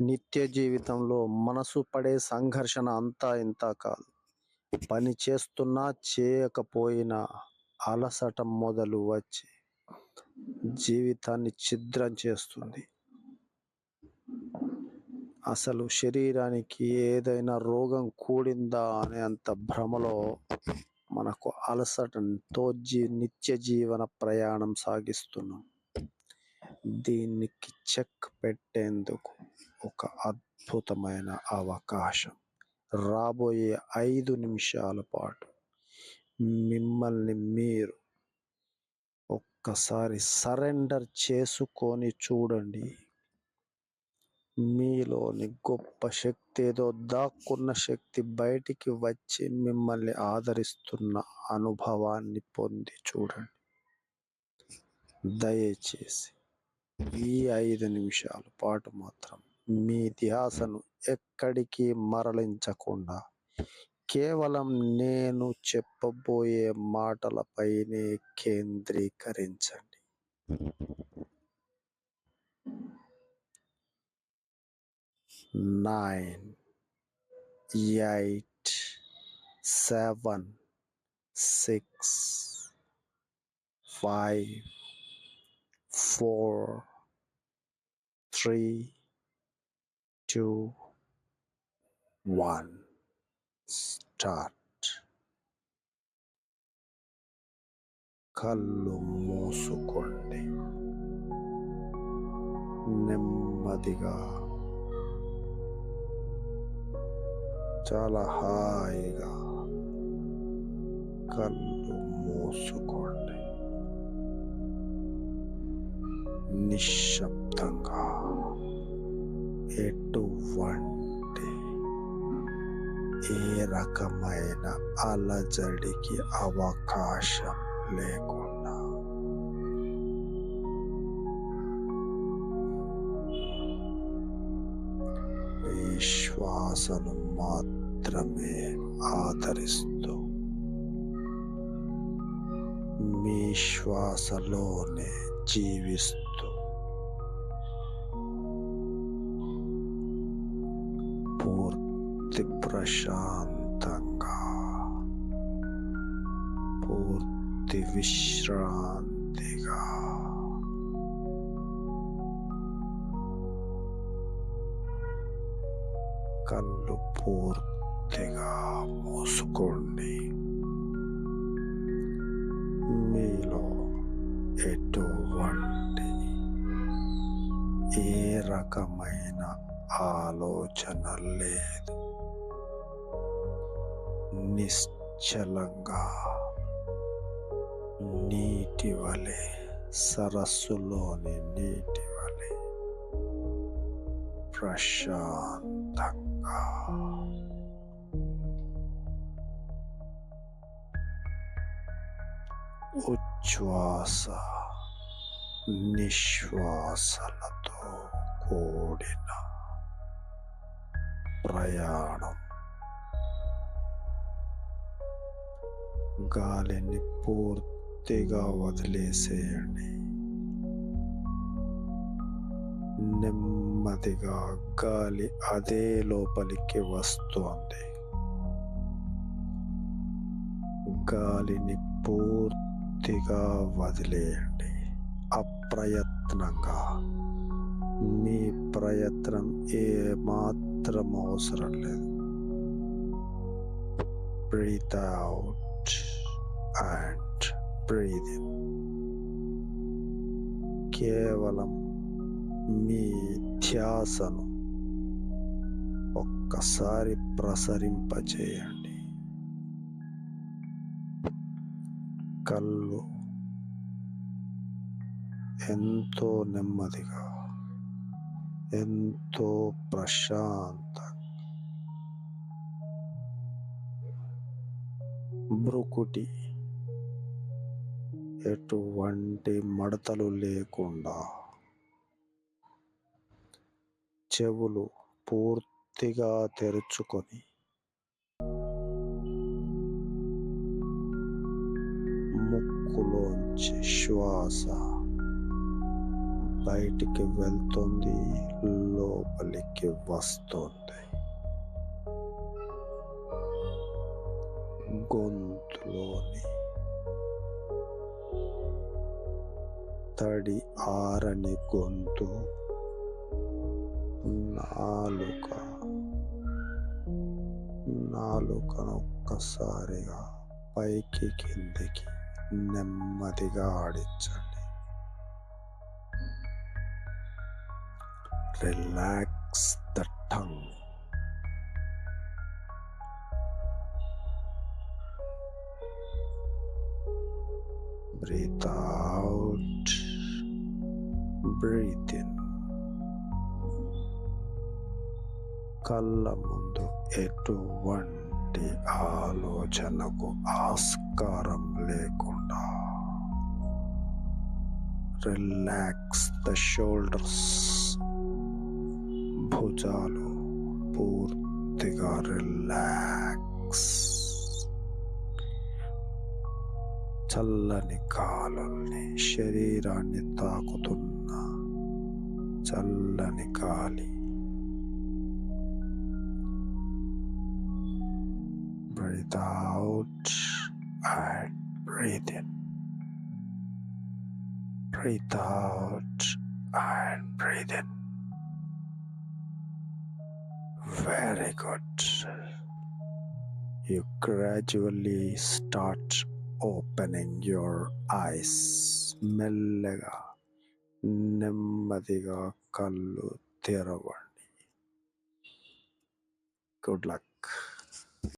నిత్య జీవితంలో మనసు పడే సంఘర్షణ అంతా ఇంత కాదు. పని చేస్తున్నా చేయకపోయినా అలసట మొదలు వచ్చి జీవితాన్ని ఛిద్రం చేస్తుంది. అసలు శరీరానికి ఏదైనా రోగం కూడిందా అనే అంత భ్రమలో మనకు అలసటంతో జీ నిత్య జీవన ప్రయాణం సాగిస్తున్నాం. దీనికి చెక్ పెట్టేందుకు ఒక అద్భుతమైన అవకాశం. రాబోయే ఐదు నిమిషాల పాటు మిమ్మల్ని మీరు ఒక్కసారి సరెండర్ చేసుకొని చూడండి. మీలోని గొప్ప శక్తి ఏదో దాక్కున్న శక్తి బయటికి వచ్చి మిమ్మల్ని ఆదరిస్తున్న అనుభవాన్ని పొంది చూడండి. దయచేసి ఈ ఐదు నిమిషాల పాటు మాత్రం మీ ధ్యాసను ఎక్కడికి మరలించకుండా కేవలం నేను చెప్పబోయే మాటలపైనే కేంద్రీకరించండి. Nine eight seven six five four three two one start కళ్ళు మూసుకోండి. నెమ్మదిగా. చాలా హాయిగా. కళ్ళు మూసుకోండి. నిశ్శబ్దంగా. ఎటువంటి ఏ రకమైన అలజడికి అవకాశం లేకుండా. విశ్వాసను మాత్రమే ఆదరిస్తూ మీ శ్వాసలోనే జీవిస్తూ ప్రశాంతంగా పూర్తి విశ్రాంతిగా. కళ్ళు పూర్తిగా మూసుకోండి. మీలో ఎటువంటి ఏ రకమైన ఆలోచన లేదు. నిశ్చలంగా నీటి వలె సరస్సులోని నీటి వలె ప్రశాంతంగా ఉచ్ఛ్వాస నిశ్వాసలతో కూడిన ప్రయాణం. గాలిని పూర్తిగా వదిలేసేయండి. నెమ్మదిగా గాలి అదే లోపలికి వస్తోంది. గాలిని పూర్తిగా వదిలేయండి. అప్రయత్నంగా. మీ ప్రయత్నం ఏ మాత్రం అవసరం లేదు. Breathe out and breathe in కేవలం మీ ధ్యాసను ఒక్కసారి ప్రసరింపచేయండి కళ్ళు ఎంతో నెమ్మదిగా ఎంతో ప్రశాంత బ్రుకుటి ఎటువంటి మడతలు లేకుండా చెవులు పూర్తిగా తెరుచుకొని ముక్కులోంచి శ్వాస బయటికి వెళ్తుంది లోపలికి వస్తుంది. గొంతులోని తడి ఆరని గొంతు నాలుక నాలుకను ఒక్కసారిగా పైకి కిందికి నెమ్మదిగా ఆడించండి. Relax the tongue breathe out. Breathe in. కళ్ళ ముందు ఎటువంటి ఆలోచనకు ఆస్కారం లేకుండా. రిలాక్స్ ద షోల్డర్స్ భుజాలు పూర్తిగా రిలాక్స్ చల్లని గాలుల్ని శరీరాన్ని తాకుతున్న చల్లని గాలి breathe out and breathe in breathe out and breathe in very good you gradually start opening your eyes మెల్లగా నెమ్మదిగా కళ్ళు తెరవండి గుడ్ లక్